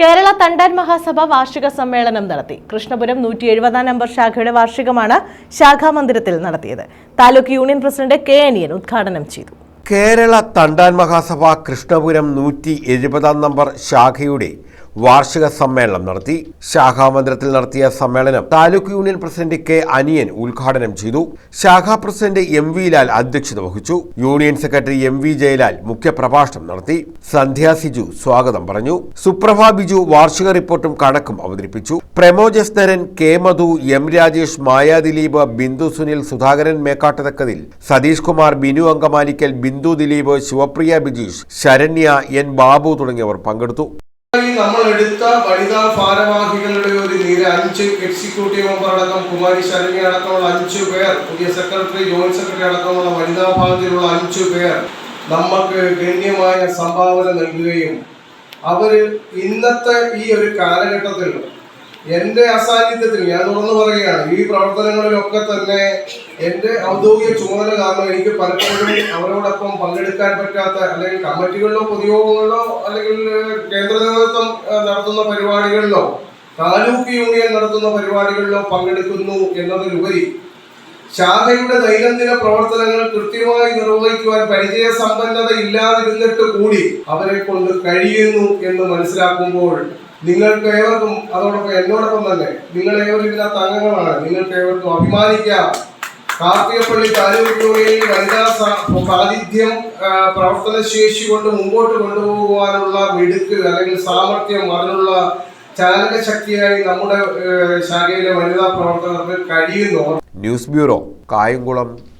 കേരള തണ്ടാൻ മഹാസഭ വാർഷിക സമ്മേളനം നടത്തി. കൃഷ്ണപുരം നൂറ്റി എഴുപതാം നമ്പർ ശാഖയുടെ വാർഷികമാണ് ശാഖാമന്ദിരത്തിൽ നടത്തിയത്. താലൂക്ക് യൂണിയൻ പ്രസിഡന്റ് കെ അനിയൻ ഉദ്ഘാടനം ചെയ്തു. കേരള തണ്ടാൻ മഹാസഭ കൃഷ്ണപുരം നൂറ്റി എഴുപതാം നമ്പർ ശാഖയുടെ വാർഷിക സമ്മേളനം നടത്തി. ശാഖാമന്ദിരത്തിൽ നടത്തിയ സമ്മേളനം താലൂക്ക് യൂണിയൻ പ്രസിഡന്റ് കെ അനിയൻ ഉദ്ഘാടനം ചെയ്തു. ശാഖാ പ്രസിഡന്റ് എം വി ലാൽ അധ്യക്ഷത വഹിച്ചു. Union secretary M V Jayalal മുഖ്യപ്രഭാഷണം നടത്തി. സന്ധ്യ സിജു സ്വാഗതം പറഞ്ഞു. സുപ്രഭ ബിജു വാർഷിക റിപ്പോർട്ടും കണക്കും അവതരിപ്പിച്ചു. പ്രമോജ് എസ്നരൻ K Madhu M Rajesh Maya Dileep Bindu Sunil Sudhakaran മേക്കാട്ടതക്കതിൽ Satheesh Kumar Binu അങ്കമാലിക്കൽ Bindu Dileep Sivapriya Bijeesh Saranya N Babu തുടങ്ങിയവർ പങ്കെടുത്തു. നമ്മൾ എടുത്ത വനിതാ ഭാരവാഹികളുടെ ഒരു നിര അഞ്ച് എക്സിക്യൂട്ടീവ് മെമ്പർ അടക്കം കുമാരി ശരണ്യ അടക്കമുള്ള അഞ്ചു പേർ പുതിയ സെക്രട്ടറി ജോയിന്റ് സെക്രട്ടറി അടക്കമുള്ള വനിതാ ഭാഗത്തിലുള്ള അഞ്ചു പേർ നമുക്ക് ഗണ്യമായ സംഭാവന നൽകുകയും അവർ ഇന്നത്തെ ഈ ഒരു കാലഘട്ടത്തിൽ എന്റെ അസാന്നിധ്യത്തിൽ ഞാൻ തുറന്നു പറയുകയാണ് ഈ പ്രവർത്തനങ്ങളിലൊക്കെ തന്നെ എന്റെ ഔദ്യോഗിക ചുമതല കാരണം എനിക്ക് പലപ്പോഴും അവരോടൊപ്പം പങ്കെടുക്കാൻ പറ്റാത്ത അല്ലെങ്കിൽ കമ്മിറ്റികളിലോ പൊതുയോഗങ്ങളിലോ അല്ലെങ്കിൽ കേന്ദ്ര നടത്തുന്ന പരിപാടികളിലോ താലൂക്ക് യൂണിയൻ നടത്തുന്ന പരിപാടികളിലോ പങ്കെടുക്കുന്നു എന്നതിലുപരി ശാഖയുടെ ദൈനംദിന പ്രവർത്തനങ്ങൾ കൃത്യമായി നിർവഹിക്കുവാൻ പരിചയ സമ്പന്നത ഇല്ലാതിരുന്നിട്ട് കൂടി അവരെ കൊണ്ട് കഴിയുന്നു എന്ന് മനസ്സിലാക്കുമ്പോൾ നിങ്ങൾക്ക് ഏവർക്കും അതോടൊപ്പം എന്നോടൊപ്പം തന്നെ നിങ്ങൾ ഏവരും ഇതിനകത്ത് അംഗങ്ങളാണ്. നിങ്ങൾക്ക് ഏവർക്കും അഭിമാനിക്കാം. കാർത്തികപ്പള്ളി താലൂക്ക് യൂണിയനിൽ വനിതാ സാന്നിധ്യം ശേഷി കൊണ്ട് മുമ്പോട്ട് കൊണ്ടുപോകുവാനുള്ള മിടുക്ക് അല്ലെങ്കിൽ സാമർഥ്യം അതിനുള്ള ചാലകശക്തിയായി നമ്മുടെ ശാഖയിലെ വനിതാ പ്രവർത്തകർക്ക് കഴിയുന്നു. News bureau Kayamkulam.